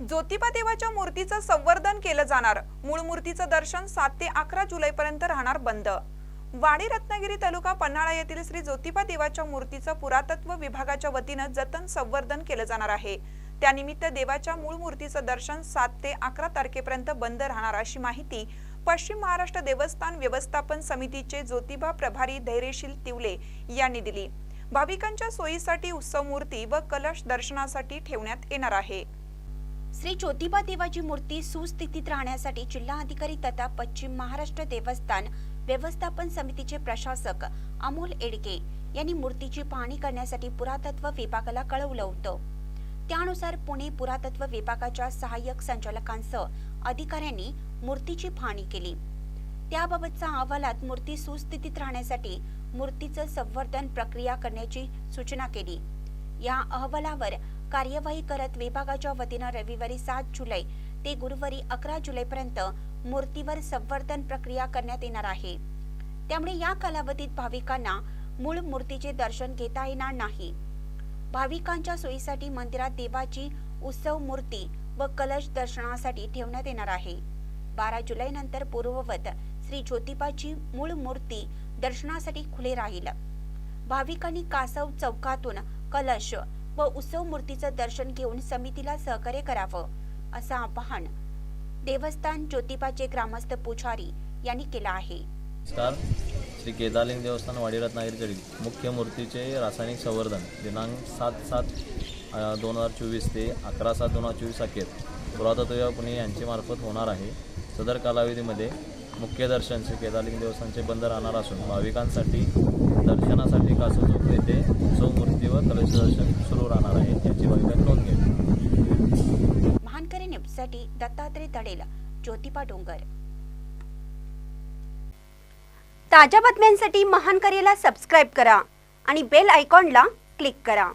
ज्योतिबा देवाच्या मूर्तीचं संवर्धन केलं जाणार. मूळ मूर्तीचं दर्शन सात ते अकरा जुलैपर्यंत राहणार बंद. वाडी रत्नागिरी तालुका पन्हाळा येथील श्री ज्योतिबा देवाच्या मूर्तीचं पुरातत्व विभागाच्या वतीनं जतन संवर्धन केलं जाणार आहे. त्यानिमित्त देवाच्या मूळ मूर्तीचं दर्शन सात ते अकरा तारखेपर्यंत बंद राहणार अशी माहिती पश्चिम महाराष्ट्र देवस्थान व्यवस्थापन समितीचे ज्योतिबा प्रभारी धैर्यशील तिवले यांनी दिली. भाविकांच्या सोयीसाठी उत्सव मूर्ती व कलश दर्शनासाठी ठेवण्यात येणार आहे. श्री ज्योतिबा देवाची मूर्ती सुस्थितीत राहण्यासाठी जिल्हाधिकारी तथा पश्चिम महाराष्ट्र देवस्थान व्यवस्थापन समितीचे प्रशासक अमोल एडके यांनी मूर्तीची पाहणी करण्यासाठी पुरातत्व विभागाला कळवलं होतं. त्यानुसार पुणे पुरातत्व विभागाच्या सहाय्यक संचालकांसह अधिकाऱ्यांनी मूर्तीची पाहणी केली. त्याबाबतच्या अहवालात मूर्ती सुस्थितीत राहण्यासाठी मूर्तीचं संवर्धन प्रक्रिया करण्याची सूचना केली. या अहवालावर कार्यवाही करत विभागाच्या वतीनं रविवारी सात जुलै ते गुरुवारी अकरा जुलैपर्यंत मूर्तीवर संवर्धन प्रक्रिया करण्यात येणार आहे. त्यामुळे या कालावधीत भाविकांना मूळ मूर्तीचे दर्शन घेता येणार नाही. भाविकांच्या सोयीसाठी मंदिरात देवाची उत्सव मूर्ती व कलश दर्शनासाठी ठेवण्यात येणार आहे. बारा जुलै नंतर पूर्ववत श्री ज्योतिबाची मूळ मूर्ती दर्शनासाठी खुले राहील. भाविकांनी कासव चौकातून कलश व उत्सव मूर्तीचं दर्शन घेऊन समितीला सहकार्य करावं असं आवाहन देवस्थान ज्योतिबाचे ग्रामस्थ पुजारी यांनी केलं आहे. श्री केदारलिंग देवस्थान वाडी रत्नागिरीकडील मुख्य मूर्तीचे रासायनिक संवर्धन दिनांक सात सात दोन हजार चोवीस ते अकरा सात दोन हजार चोवीस अखेर. पुरातत्व पुणे यांच्यामार्फत होणार आहे. सदर कालावधीमध्ये मुख्य दर्शन श्री केदारलिंग देवस्थानचे बंद राहणार असून भाविकांसाठी दर्शनासाठी कासव चौक येथे उत्सव कलश दर्शन सुरू राहणार आहे याची भाविकांनी नोंद घ्यावी महानकरी न्यूजसाठी दत्तात्रय तडेल ज्योतिबा डोंगर. ताज्या बातम्यांसाठी महानकरीला सबस्क्राईब करा आणि बेल आयकॉनला क्लिक करा.